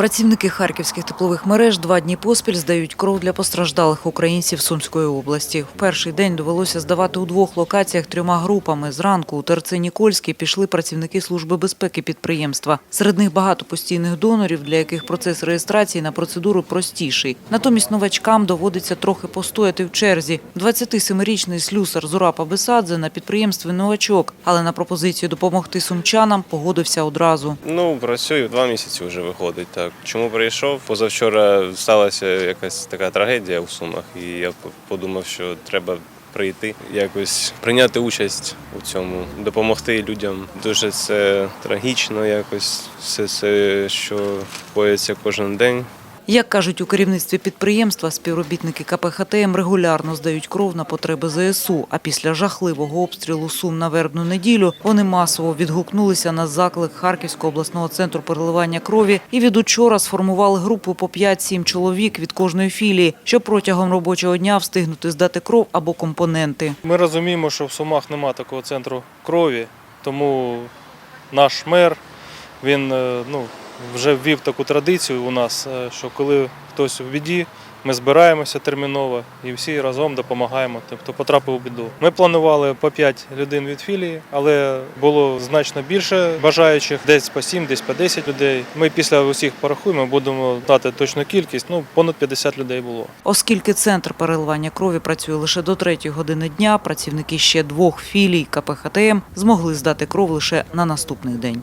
Працівники харківських теплових мереж два дні поспіль здають кров для постраждалих українців Сумської області. В перший день довелося здавати у двох локаціях трьома групами. Зранку у Терце-Нікольській пішли працівники Служби безпеки підприємства. Серед них багато постійних донорів, для яких процес реєстрації на процедуру простіший. Натомість новачкам доводиться трохи постояти в черзі. 27-річний слюсар Зурапа Бесадзе на підприємстві новачок, але на пропозицію допомогти сумчанам погодився одразу. Ну, працюю два місяці вже виходить. Так чому прийшов? Позавчора сталася якась така трагедія у Сумах, і я подумав, що треба прийти, якось прийняти участь у цьому, допомогти людям. Дуже це трагічно, якось все це, що коїться кожен день. Як кажуть у керівництві підприємства, співробітники КП «ХТМ» регулярно здають кров на потреби ЗСУ. А після жахливого обстрілу Сум на вербну неділю вони масово відгукнулися на заклик Харківського обласного центру переливання крові і від учора сформували групу по 5-7 чоловік від кожної філії, щоб протягом робочого дня встигнути здати кров або компоненти. Ми розуміємо, що в Сумах немає такого центру крові, тому наш мер він е, ну, вже ввів таку традицію у нас, е, що коли хтось у біді, ми збираємося терміново і всі разом допомагаємо, тим, хто потрапив у біду. Ми планували по 5 людей від філії, але було значно більше бажаючих, десь по 7, десь по 10 людей. Ми після усіх порахуємо, будемо дати точну кількість. Ну, понад 50 людей було. Оскільки центр переливання крові працює лише до 3 години дня, працівники ще двох філій КП «ХТМ» змогли здати кров лише на наступний день.